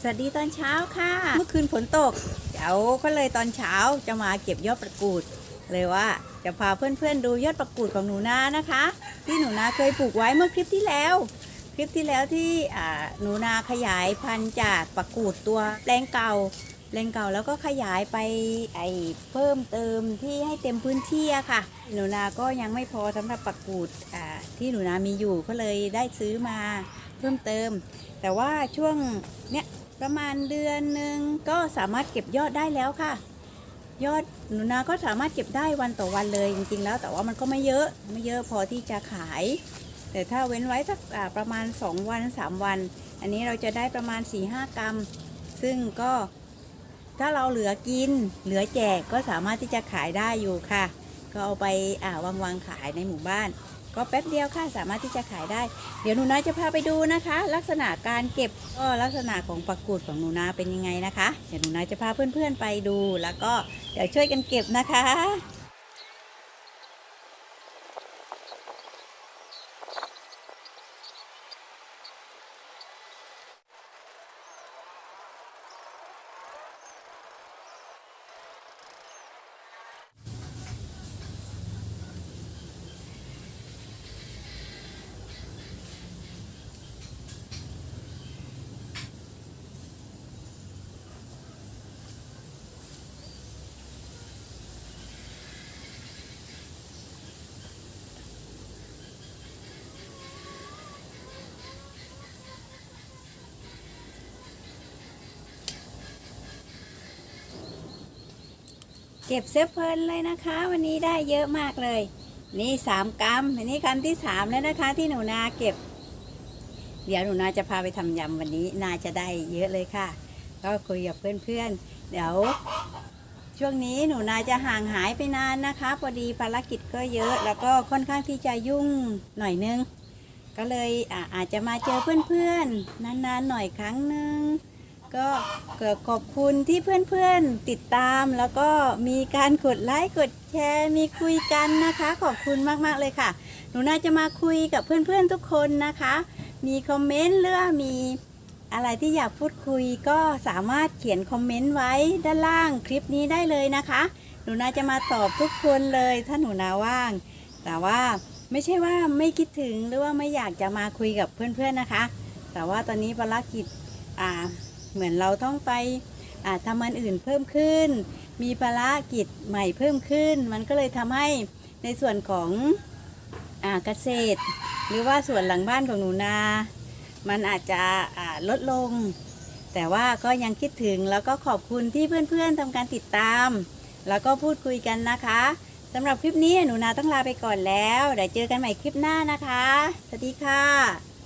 สวัสดีตอนเช้าค่ะ เมื่อคืนฝนตกเดี๋ยวก็เลยตอนเช้าจะมาเก็บยอดประกูด เลยว่าจะพาเพื่อนๆดูยอดประกูดของหนูนานะคะ ที่หนูนาเคยปลูกไว้เมื่อคลิปที่แล้ว คลิปที่แล้วที่หนูนาขยายพันธุ์จากประกูดตัวแปลงเก่าแปลงเก่าแล้วก็ขยายไปไอเพิ่มเติมที่ให้เต็มพื้นที่อะค่ะ หนูนาก็ยังไม่พอสำหรับประกูดที่หนูนามีอยู่ก็เลยได้ซื้อมา เพิ่มเติม แต่ว่าช่วงเนี้ยประมาณเดือนหนึ่งก็สามารถเก็บยอดได้แล้วค่ะ ยอดหนูนาก็สามารถเก็บได้วันต่อวันเลยจริงๆแล้ว แต่ว่ามันก็ไม่เยอะไม่เยอะพอที่จะขาย แต่ถ้าเว้นไว้สักประมาณ 2 วัน 3 วัน อันนี้เราจะได้ประมาณ 4-5 กรัม ซึ่งก็ถ้าเราเหลือกินเหลือแจกก็สามารถที่จะขายได้อยู่ค่ะ ก็เอาไปาวางวางๆขายในหมู่บ้าน ก็แป๊บเดียวค่ะสามารถที่จะขายได้ เดี๋ยวหนูนาจะพาไปดูนะคะ ลักษณะการเก็บก็ลักษณะของปักกูดของหนูนาเป็นยังไงนะคะ เดี๋ยวหนูนาจะพาเพื่อนๆไปดู แล้วก็เดี๋ยวช่วยกันเก็บนะคะ เก็บเซฟเพลินเลยนะคะ วันนี้ได้เยอะมากเลย นี่สามกรัมอันนี้กรัมที่สามแล้วนะคะ ที่หนูนาเก็บ เดี๋ยวหนูนาจะพาไปทำยำวันนี้นาจะได้เยอะเลยค่ะ ก็คุยกับเพื่อนๆ เดี๋ยว ช่วงนี้หนูนาจะห่างหายไปนานนะคะ พอดีภารกิจก็เยอะ แล้วก็ค่อนข้างที่จะยุ่งหน่อยนึง ก็เลยออาจจะมาเจอเพื่อนๆนานๆหน่อยครั้งหนึ่ง ก็ขอบคุณที่เพื่อนๆติดตามแล้วก็มีการกดไลค์กดแชร์มีคุยกันนะคะ ขอบคุณมากๆเลยค่ะ หนูน่าจะมาคุยกับเพื่อนๆทุกคนนะคะ มีคอมเมนต์หรือมีอะไรที่อยากพูดคุยก็สามารถเขียนคอมเมนต์ไว้ด้านล่างคลิปนี้ได้เลยนะคะ หนูน่าจะมาตอบทุกคนเลยถ้าหนูนาว่าง แต่ว่าไม่ใช่ว่าไม่คิดถึงหรือว่าไม่อยากจะมาคุยกับเพื่อนๆนะคะ แต่ว่าตอนนี้ภารกิจอ่า เหมือนเราต้องไปทำอันอื่นเพิ่มขึ้น มีภาระกิจใหม่เพิ่มขึ้น มันก็เลยทำให้ในส่วนของอเกษตร หรือว่าส่วนหลังบ้านของหนูนา มันอาจจะอ่าลดลง แต่ว่าก็ยังคิดถึงแล้วก็ขอบคุณที่เพื่อนๆทำการติดตาม แล้วก็พูดคุยกันนะคะสำหรับคลิปนี้หนูนาต้องลาไปก่อนแล้วเดี๋ยวเจอกันใหม่คลิปหน้านะคะ สวัสดีค่ะ